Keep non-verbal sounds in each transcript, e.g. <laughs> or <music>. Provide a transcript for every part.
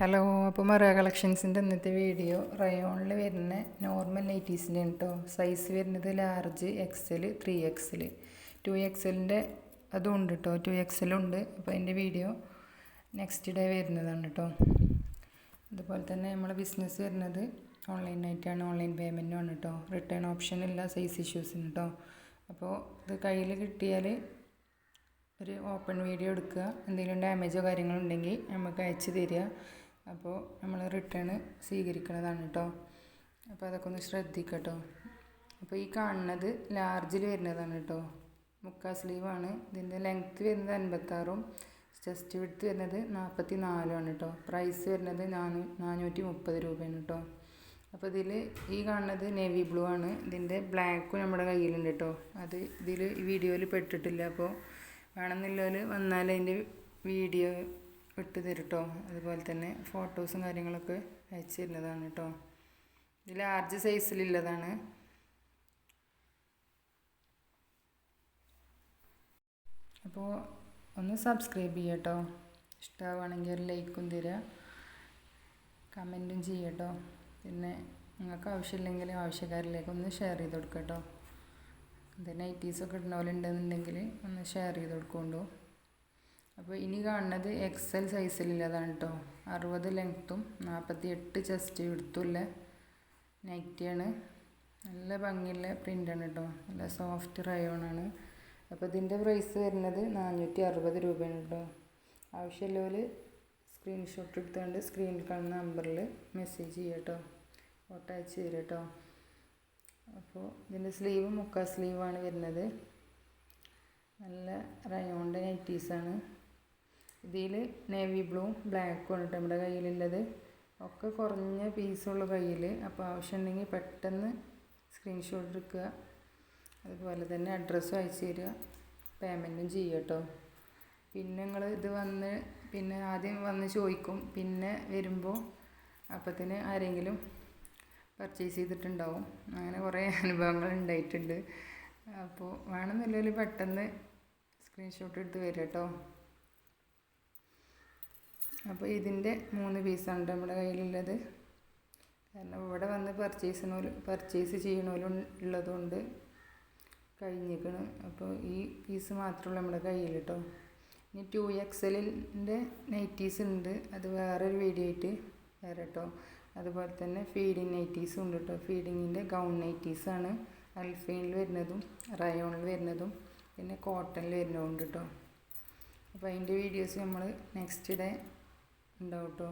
Hello അപ്പോൾ മറിയ കളക്ഷൻസിന്റെ ഇന്നത്തെ video റയോണിൽ വരുന്ന നോർമൽ നൈറ്റീസിന്റെ കേട്ടോ സൈസ് വരുന്നത് large XL three XL two എക്സലിന്റെ അതും ഉണ്ട് കേട്ടോ ടു എക്സലുണ്ട് അപ്പോൾ അതിന്റെ വീഡിയോ നെക്സ്റ്റ് ഡേ വരുന്നതാണ് കേട്ടോ അതുപോലെ തന്നെ നമ്മളെ ബിസിനസ് വരുന്നത് ഓൺലൈൻ ആയിട്ടാണ് ഓൺലൈൻ പേയ്മെന്റുമാണ് കേട്ടോ റിട്ടേൺ ഓപ്ഷൻ ഇല്ല സൈസ് ഇഷ്യൂസിന് കേട്ടോ അപ്പോൾ ഇത് കയ്യിൽ കിട്ടിയാൽ ഒരു ഓപ്പൺ വീഡിയോ എടുക്കുക. എന്തെങ്കിലും ഡാമേജോ കാര്യങ്ങളുണ്ടെങ്കിൽ നമുക്ക് അയച്ചു തരിക. അപ്പോൾ നമ്മൾ റിട്ടേൺ സ്വീകരിക്കുന്നതാണ് കേട്ടോ അപ്പോൾ അതൊക്കെ ഒന്ന് ശ്രദ്ധിക്കട്ടോ. അപ്പോൾ ഈ കാണുന്നത് ലാർജിൽ വരുന്നതാണ് കേട്ടോ മുക്കാ സ്ലീവാണ് ഇതിന്റെ ലെങ്ത്ത് വരുന്നത് അൻപത്താറും ചെസ്റ്റ് വിടുത്ത് വരുന്നത് നാൽപ്പത്തി നാലുമാണ് കേട്ടോ പ്രൈസ് വരുന്നത് നാനൂ നാനൂറ്റി മുപ്പത് രൂപയാണ് കേട്ടോ അപ്പോൾ ഇതിൽ ഈ കാണുന്നത് നേവി ബ്ലൂ ആണ്. ഇതിന്റെ ബ്ലാക്കും നമ്മുടെ കയ്യിലുണ്ട് കേട്ടോ അത് ഇതിൽ ഈ വീഡിയോയിൽ പെട്ടിട്ടില്ല. അപ്പോൾ വേണമെന്നുള്ളവർ വന്നാൽ അതിന്റെ വീഡിയോ ഇട്ട് തരും കേട്ടോ അതുപോലെ തന്നെ ഫോട്ടോസും കാര്യങ്ങളൊക്കെ അയച്ചു തരുന്നതാണ് കേട്ടോ ഇത് ലാർജ് സൈസിലുള്ളതാണ് അപ്പോൾ ഒന്ന് സബ്സ്ക്രൈബ് ചെയ്യുക കേട്ടോ ഇഷ്ടമാവുകയാണെങ്കിൽ ഒരു ലൈക്കും തരിക കമന്റും ചെയ്യുക കേട്ടോ പിന്നെ നിങ്ങൾക്ക് ആവശ്യമില്ലെങ്കിൽ ആവശ്യക്കാരിലേക്ക് ഒന്ന് ഷെയർ ചെയ്ത് കൊടുക്കുക കേട്ടോ ഇത് നൈറ്റീസൊക്കെ ഉണ്ടെന്നുണ്ടെങ്കിൽ ഒന്ന് ഷെയർ ചെയ്ത് കൊടുക്കുകൊണ്ടു അപ്പോൾ ഇനി കാണുന്നത് എക്സൽ സൈസിലുള്ളതാണ് കേട്ടോ അറുപത് ലെങ്ത്തും നാൽപ്പത്തി എട്ട് ചെസ്റ്റ് എടുത്തുള്ള നൈറ്റിയാണ് നല്ല ഭംഗിയുള്ള പ്രിന്റാണ് കേട്ടോ നല്ല സോഫ്റ്റ് റയോണാണ് അപ്പോൾ ഇതിന്റെ പ്രൈസ് വരുന്നത് നാനൂറ്റി അറുപത് രൂപയാണ് കേട്ടോ ആവശ്യമുള്ളവർ സ്ക്രീൻഷോട്ട് എടുത്തുകൊണ്ട് സ്ക്രീനിൽ കാണുന്ന നമ്പറിൽ മെസ്സേജ് ചെയ്യുക കേട്ടോ ഫോട്ടോ അയച്ച് തരാം കേട്ടോ അപ്പോൾ ഇതിന്റെ സ്ലീവ് മുക്കാ സ്ലീവാണ് വരുന്നത്. നല്ല റയോണിന്റെ നൈറ്റീസാണ് ഇതിൽ നേവി ബ്ലൂ ബ്ലാക്കും കേട്ടോ നമ്മുടെ കയ്യിലുള്ളത്. ഒക്കെ കുറഞ്ഞ പീസുള്ള കയ്യിൽ അപ്പോൾ ആവശ്യമുണ്ടെങ്കിൽ പെട്ടെന്ന് സ്ക്രീൻഷോട്ട് എടുക്കുക. അതുപോലെ തന്നെ അഡ്രസ്സും അയച്ചു തരിക. പേയ്മെന്റും ചെയ്യുക കേട്ടോ. പിന്നെ നിങ്ങൾ ഇത് വന്ന് പിന്നെ ആദ്യം വന്ന് ചോദിക്കും. പിന്നെ വരുമ്പോൾ അപ്പത്തിന് ആരെങ്കിലും പർച്ചേസ് ചെയ്തിട്ടുണ്ടാവും. അങ്ങനെ കുറേ <laughs> അനുഭവങ്ങൾ ഉണ്ടായിട്ടുണ്ട്. അപ്പോൾ വേണമെന്നില്ലെങ്കിൽ പെട്ടെന്ന് സ്ക്രീൻഷോട്ട് എടുത്ത് വരിക കേട്ടോ. അപ്പോൾ ഇതിന്റെ മൂന്ന് പീസാണ് നമ്മുടെ കയ്യിലുള്ളത്. കാരണം ഇവിടെ വന്ന് പർച്ചേസിനോൽ പർച്ചേസ് ചെയ്യണോലും ഉള്ളതുകൊണ്ട് കഴിഞ്ഞിരിക്കണം. അപ്പോൾ ഈ പീസ് മാത്രമുള്ളൂ നമ്മുടെ കയ്യിൽ കേട്ടോ. ഇനി ടു എക്സലിന്റെ നൈറ്റീസ് ഉണ്ട്. അത് വേറൊരു വീഡിയോ ആയിട്ട് വേറെ കേട്ടോ. അതുപോലെ തന്നെ ഫീഡിങ് നൈറ്റീസും ഉണ്ട് കേട്ടോ. ഫീഡിങ്ങിന്റെ ഗൗൺ നൈറ്റീസാണ് അൽഫൈനിൽ വരുന്നതും റയോണിൽ വരുന്നതും പിന്നെ കോട്ടണിൽ വരുന്നതും ഉണ്ട് കേട്ടോ. അപ്പോൾ അതിന്റെ വീഡിയോസ് നമ്മൾ നെക്സ്റ്റ് ഡേ ഉണ്ടാവും കേട്ടോ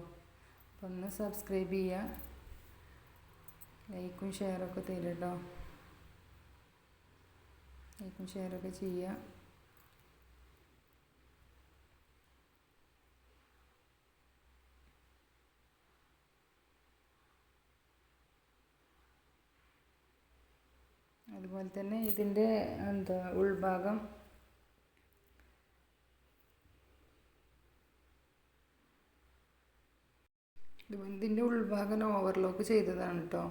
അപ്പോൾ ഒന്ന് സബ്സ്ക്രൈബ് ചെയ്യുക ലൈക്കും ഷെയറൊക്കെ തരും കേട്ടോ ലൈക്കും ഷെയറൊക്കെ ചെയ്യുക അതുപോലെ തന്നെ ഇതിന്റെ എന്താ ഉൾഭാഗം ഇതിന്റെ ഉൾഭാഗം ഓവർലോക്ക് ചെയ്തതാണ് കേട്ടോ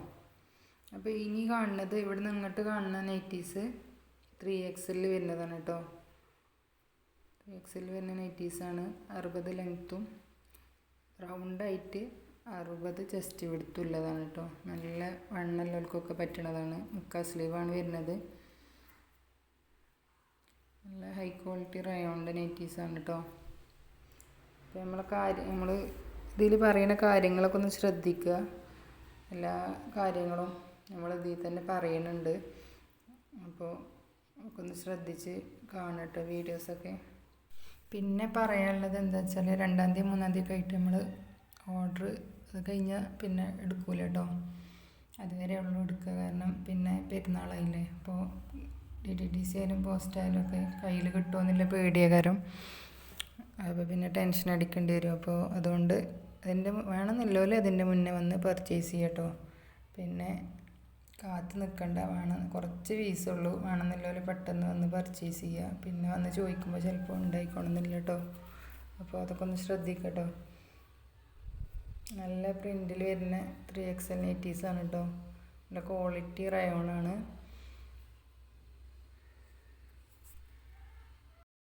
അപ്പോൾ ഇനി കാണുന്നത് ഇവിടെ നിന്ന് ഇങ്ങോട്ട് കാണുന്ന നൈറ്റീസ് ത്രീ എക്സലിൽ വരുന്നതാണ് കേട്ടോ ത്രീ എക്സലിൽ വരുന്ന നൈറ്റീസാണ് അറുപത് ലെങ്ത്തും റൗണ്ടായിട്ട് അറുപത് ചെസ്റ്റ് വിടുത്തുള്ളതാണ് കേട്ടോ നല്ല വണ്ണല്ലോൽക്കൊക്കെ പറ്റണതാണ്. മുക്കാ സ്ലീവാണ് വരുന്നത്. നല്ല ഹൈ ക്വാളിറ്റി റയോണിന്റെ നൈറ്റീസാണ് കേട്ടോ അപ്പോൾ നമ്മളെ കാര്യം നമ്മൾ ഇതിൽ പറയുന്ന കാര്യങ്ങളൊക്കെ ഒന്ന് ശ്രദ്ധിക്കുക. എല്ലാ കാര്യങ്ങളും നമ്മൾ ഇതിൽ തന്നെ പറയുന്നുണ്ട്. അപ്പോൾ ഒന്ന് ശ്രദ്ധിച്ച് കാണട്ടെ വീഡിയോസൊക്കെ. പിന്നെ പറയാനുള്ളത് എന്താ വെച്ചാൽ രണ്ടാം തീയതി മൂന്നാം തീയതി ആയിട്ട് നമ്മൾ ഓർഡർ അത് കഴിഞ്ഞാൽ പിന്നെ എടുക്കൂല കേട്ടോ അതുവരെ ഉള്ളൂ എടുക്കുക. കാരണം പിന്നെ പെരുന്നാളായില്ലേ. അപ്പോൾ ഡി ഡി ഡി സി ആയാലും പോസ്റ്റ് ആയാലും ഒക്കെ കയ്യിൽ കിട്ടുമെന്നില്ല പേടിയകാരം അപ്പോൾ പിന്നെ ടെൻഷൻ അടിക്കേണ്ടി വരും. അപ്പോൾ അതുകൊണ്ട് അതിന്റെ വേണമെന്നില്ലല്ലോ അതിന്റെ മുന്നേ വന്ന് പർച്ചേസ് ചെയ്യട്ടോ. പിന്നെ കാത്ത് നിൽക്കണ്ട വേണം കുറച്ച് ഫീസുള്ളൂ വേണമെന്നില്ലല്ലോ പെട്ടെന്ന് വന്ന് പർച്ചേസ് ചെയ്യുക പിന്നെ വന്ന് ചോദിക്കുമ്പോൾ ചിലപ്പോൾ ഉണ്ടായിക്കോണമെന്നില്ല കേട്ടോ അപ്പോൾ അതൊക്കെ ഒന്ന് ശ്രദ്ധിക്കട്ടോ. നല്ല പ്രിന്റിൽ വരുന്ന ത്രീ എക്സൽ നൈറ്റീസാണ് കേട്ടോ നല്ല ക്വാളിറ്റി റയോണാണ്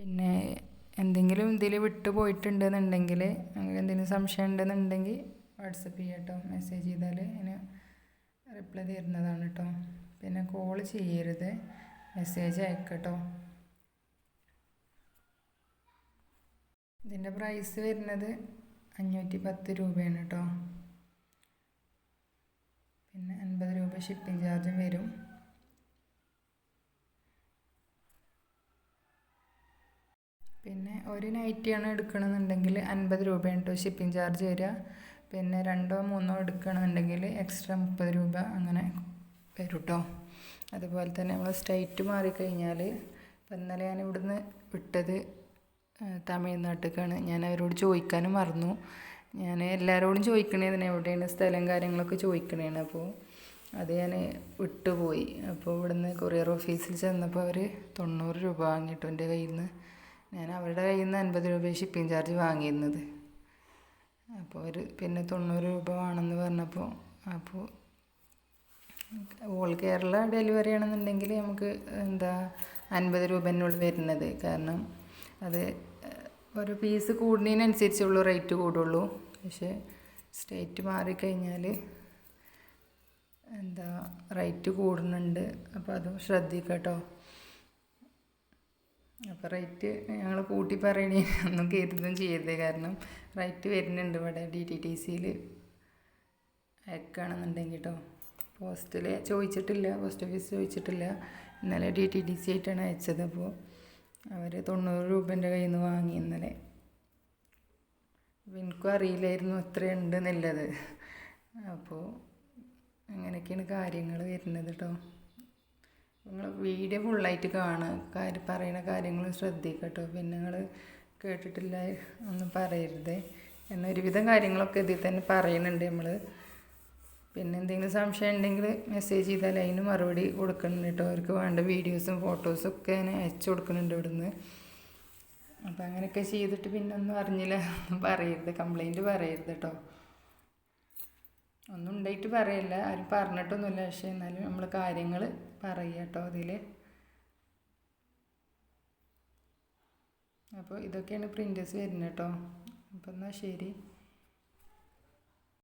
പിന്നെ എന്തെങ്കിലും ഇതിൽ വിട്ടു പോയിട്ടുണ്ടെന്നുണ്ടെങ്കിൽ അങ്ങനെ എന്തെങ്കിലും സംശയം ഉണ്ടെന്നുണ്ടെങ്കിൽ വാട്സപ്പ് ചെയ്യാം കേട്ടോ മെസ്സേജ് ചെയ്താൽ അതിന് റിപ്ലൈ തരുന്നതാണ് കേട്ടോ പിന്നെ കോൾ ചെയ്യരുത്. മെസ്സേജ് അയക്കട്ടോ. ഇതിന്റെ പ്രൈസ് വരുന്നത് അഞ്ഞൂറ്റി പത്ത് രൂപയാണ് കേട്ടോ പിന്നെ അൻപത് രൂപ ഷിപ്പിംഗ് ചാർജും വരും. പിന്നെ ഒരു നൈറ്റിയാണ് എടുക്കണമെന്നുണ്ടെങ്കിൽ അൻപത് രൂപയാണ് കേട്ടോ ഷിപ്പിംഗ് ചാർജ് വരിക. പിന്നെ രണ്ടോ മൂന്നോ എടുക്കണമെന്നുണ്ടെങ്കിൽ എക്സ്ട്രാ മുപ്പത് രൂപ അങ്ങനെ വരും കേട്ടോ അതുപോലെ തന്നെ നമ്മൾ സ്റ്റേറ്റ് മാറിക്കഴിഞ്ഞാൽ ഇപ്പം ഇന്നലെ ഞാൻ ഇവിടുന്ന് വിട്ടത് തമിഴ്നാട്ടിലേക്കാണ് ഞാൻ അവരോട് ചോദിക്കാനും മറന്നു. ഞാൻ എല്ലാവരോടും ചോദിക്കണേതിന് എവിടെയാണ് സ്ഥലം കാര്യങ്ങളൊക്കെ ചോദിക്കണേന്ന് അപ്പോൾ അത് ഞാൻ വിട്ടുപോയി. അപ്പോൾ ഇവിടുന്ന് കൊറിയർ ഓഫീസിൽ ചെന്നപ്പോൾ അവർ തൊണ്ണൂറ് രൂപ വാങ്ങിയിട്ടു എന്റെ കയ്യിൽ നിന്ന് ഞാൻ അവരുടെ കയ്യിൽ നിന്ന് അൻപത് രൂപ ഷിപ്പിംഗ് ചാർജ് വാങ്ങിയിരുന്നത്. അപ്പോൾ അവർ പിന്നെ തൊണ്ണൂറ് രൂപ വേണമെന്ന് പറഞ്ഞപ്പോൾ അപ്പോൾ ഓൾ കേരള ഡെലിവറി ആണെന്നുണ്ടെങ്കിൽ നമുക്ക് എന്താ അൻപത് രൂപേനുള്ളിൽ വരുന്നത്. കാരണം അത് ഒരു പീസ് കൂടുന്നതിനനുസരിച്ചുള്ളൂ റേറ്റ് കൂടുള്ളൂ. പക്ഷേ സ്റ്റേറ്റ് മാറിക്കഴിഞ്ഞാൽ എന്താ റേറ്റ് കൂടുന്നുണ്ട്. അപ്പോൾ അതും ശ്രദ്ധിക്കുക കേട്ടോ. അപ്പോൾ റേറ്റ് ഞങ്ങൾ കൂട്ടി പറയണേ. ഒന്നും കരുതും ചെയ്യരുത്. കാരണം റേറ്റ് വരുന്നുണ്ട് ഇവിടെ ഡി ടി ടി സിയിൽ അയക്കുകയാണെന്നുണ്ടെങ്കിൽ കേട്ടോ പോസ്റ്റിൽ ചോദിച്ചിട്ടില്ല. പോസ്റ്റ് ഓഫീസ് ചോദിച്ചിട്ടില്ല. ഇന്നലെ ഡി ടി ടി സി ആയിട്ടാണ് അയച്ചത്. അപ്പോൾ അവർ തൊണ്ണൂറ് രൂപേന്റെ കയ്യിൽ നിന്ന് വാങ്ങി ഇന്നലെ. എനിക്കും അറിയില്ലായിരുന്നു ഇത്രയുണ്ട് എന്നുള്ളത് അപ്പോൾ അങ്ങനെയൊക്കെയാണ് കാര്യങ്ങൾ വരുന്നത് കേട്ടോ നിങ്ങൾ വീഡിയോ ഫുള്ളായിട്ട് കാണുക. കാര്യം പറയുന്ന കാര്യങ്ങളും ശ്രദ്ധിക്കട്ടോ. കേട്ടോ പിന്നെ നിങ്ങൾ കേട്ടിട്ടില്ല ഒന്നും പറയരുത്. എന്നാൽ ഒരുവിധം കാര്യങ്ങളൊക്കെ ഇതിൽ തന്നെ പറയുന്നുണ്ട് നമ്മൾ പിന്നെ എന്തെങ്കിലും സംശയം ഉണ്ടെങ്കിൽ മെസ്സേജ് ചെയ്താൽ അതിന് മറുപടി കൊടുക്കുന്നുണ്ട് കേട്ടോ. അവർക്ക് വേണ്ട വീഡിയോസും ഫോട്ടോസും ഒക്കെ ഞാൻ അയച്ചു കൊടുക്കുന്നുണ്ട് ഇവിടുന്ന്. അപ്പം അങ്ങനെയൊക്കെ ചെയ്തിട്ട് പിന്നെ ഒന്നും അറിഞ്ഞില്ല. പറയരുത്. കംപ്ലൈന്റ് പറയരുത് കേട്ടോ. ഒന്നും ഉണ്ടായിട്ട് പറയില്ല. ആരും പറഞ്ഞിട്ടൊന്നുമില്ല. പക്ഷേ എന്നാലും നമ്മൾ കാര്യങ്ങൾ പറയുക കേട്ടോ അതിൽ അപ്പോൾ ഇതൊക്കെയാണ് പ്രിന്റേഴ്സ് വരുന്നത് കേട്ടോ. അപ്പം എന്നാൽ ശരി.